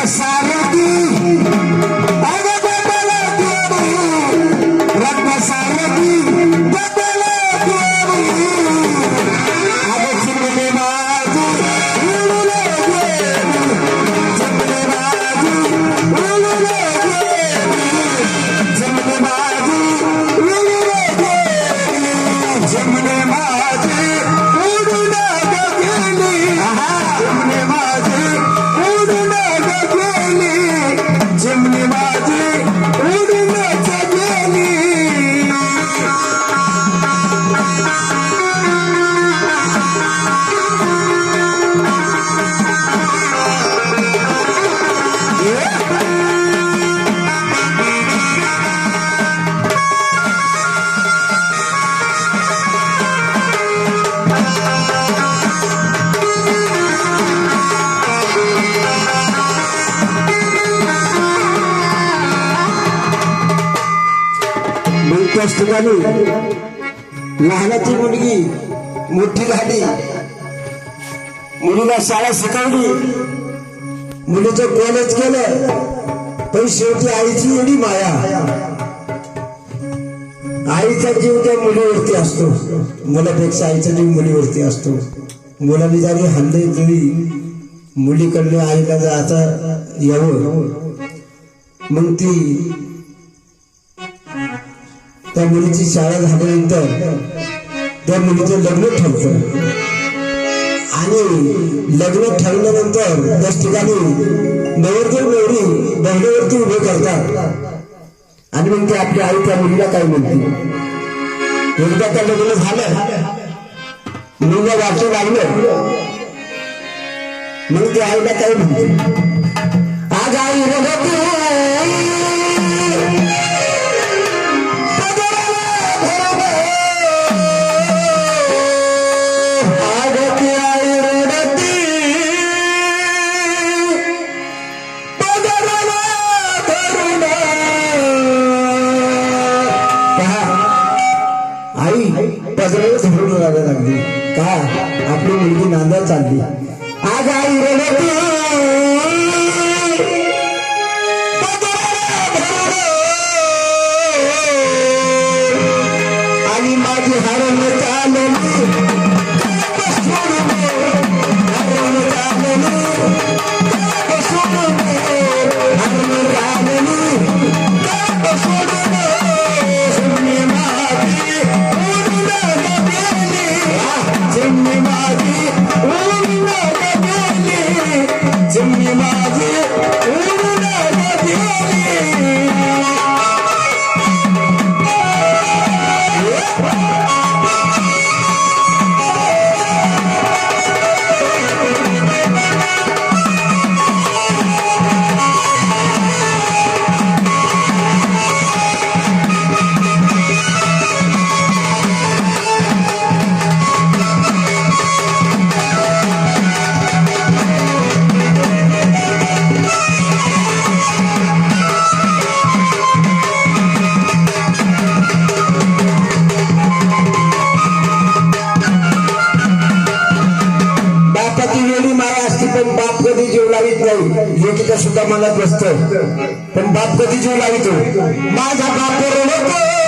Rasa you. त्याच ठिकाणी लहानाची मुलगी मोठी झाली मुलीला शाळा शिकवली. मुलीचं कॉलेज केलं पण शेवटी आईची एवढी माया. आईचा जीव त्या मुलीवरती असतो. मुलापेक्षा आईचा जीव मुलीवरती असतो. मुलाने जरी हल्ले जुळी मुलीकडले आईला जर आता यावं मग ती त्या मुलीची शाळा झाल्यानंतर त्या मुलीचं लग्न ठरतं. आणि लग्न ठरल्यानंतर त्याच ठिकाणी नवरदेव नवरी बहिणीवरती उभे करतात. आणि मग ते आपल्या आई त्या मुलीला काय म्हणते? एकदा त्या लग्न झालं मुलगा वाटू लागलं मग ते आईला काय म्हणते? आज आई रडते पदराला धरून रडायला लागली. का? आपली मुलगी नांदा चालली. आगा पण बाप कधी जीव लावित नाही लेकीचा सुद्धा मनात नसतं पण बाप कधी जीव लावितो? माझा बाप रडतो